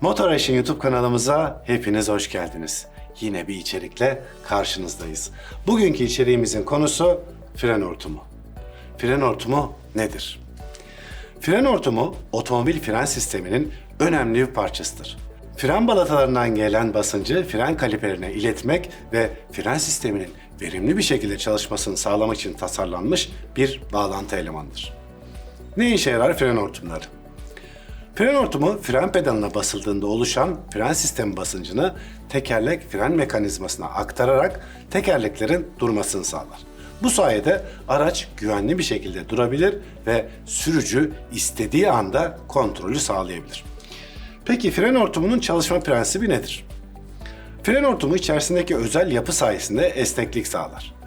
Motion YouTube kanalımıza hepiniz hoş geldiniz. Yine bir içerikle karşınızdayız. Bugünkü içeriğimizin konusu fren hortumu. Fren hortumu nedir? Fren hortumu otomobil fren sisteminin önemli bir parçasıdır. Fren balatalarından gelen basıncı fren kaliperine iletmek ve fren sisteminin verimli bir şekilde çalışmasını sağlamak için tasarlanmış bir bağlantı elemanıdır. Ne işe yarar fren hortumları? Fren hortumu fren pedalına basıldığında oluşan fren sistemi basıncını tekerlek fren mekanizmasına aktararak tekerleklerin durmasını sağlar. Bu sayede araç güvenli bir şekilde durabilir ve sürücü istediği anda kontrolü sağlayabilir. Peki fren hortumunun çalışma prensibi nedir? Fren hortumu içerisindeki özel yapı sayesinde esneklik sağlar.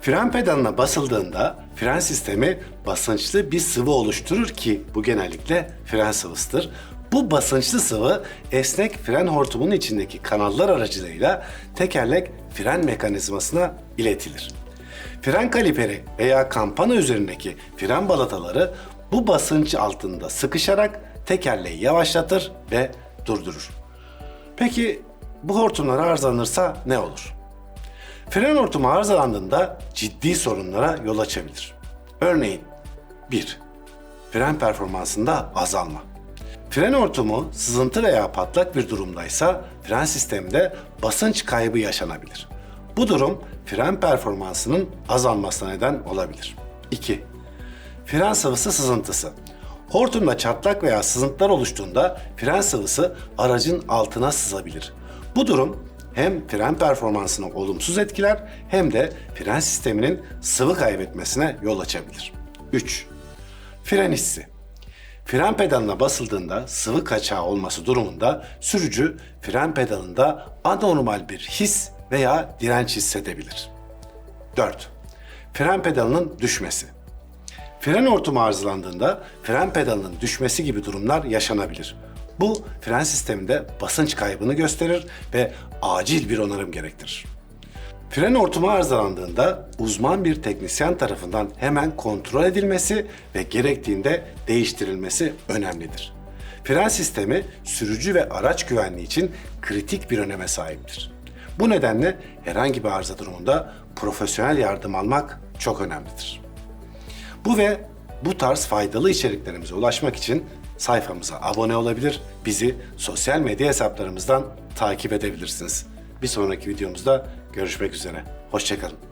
Fren pedalına basıldığında fren sistemi basınçlı bir sıvı oluşturur ki bu genellikle fren sıvısıdır. Bu basınçlı sıvı esnek fren hortumunun içindeki kanallar aracılığıyla tekerlek fren mekanizmasına iletilir. Fren kaliperi veya kampana üzerindeki fren balataları bu basınç altında sıkışarak tekerleği yavaşlatır ve durdurur. Peki bu hortumlar arızalanırsa ne olur? Fren hortumu arızalandığında ciddi sorunlara yol açabilir. Örneğin 1. Fren performansında azalma. Fren hortumu sızıntı veya patlak bir durumdaysa fren sisteminde basınç kaybı yaşanabilir. Bu durum fren performansının azalmasına neden olabilir. 2. Fren sıvısı sızıntısı. Hortumda çatlak veya sızıntılar oluştuğunda fren sıvısı aracın altına sızabilir. Bu durum hem fren performansını olumsuz etkiler hem de fren sisteminin sıvı kaybetmesine yol açabilir. 3. Fren hissi. Fren pedalına basıldığında sıvı kaçağı olması durumunda sürücü fren pedalında anormal bir his veya direnç hissedebilir. 4. Fren pedalının düşmesi. Fren hortumu arızalandığında fren pedalının düşmesi gibi durumlar yaşanabilir. Bu fren sisteminde basınç kaybını gösterir ve acil bir onarım gerektirir. Fren hortumu arızalandığında uzman bir teknisyen tarafından hemen kontrol edilmesi ve gerektiğinde değiştirilmesi önemlidir. Fren sistemi sürücü ve araç güvenliği için kritik bir öneme sahiptir. Bu nedenle herhangi bir arıza durumunda profesyonel yardım almak çok önemlidir. Bu ve bu tarz faydalı içeriklerimize ulaşmak için sayfamıza abone olabilir, bizi sosyal medya hesaplarımızdan takip edebilirsiniz. Bir sonraki videomuzda görüşmek üzere. Hoşçakalın.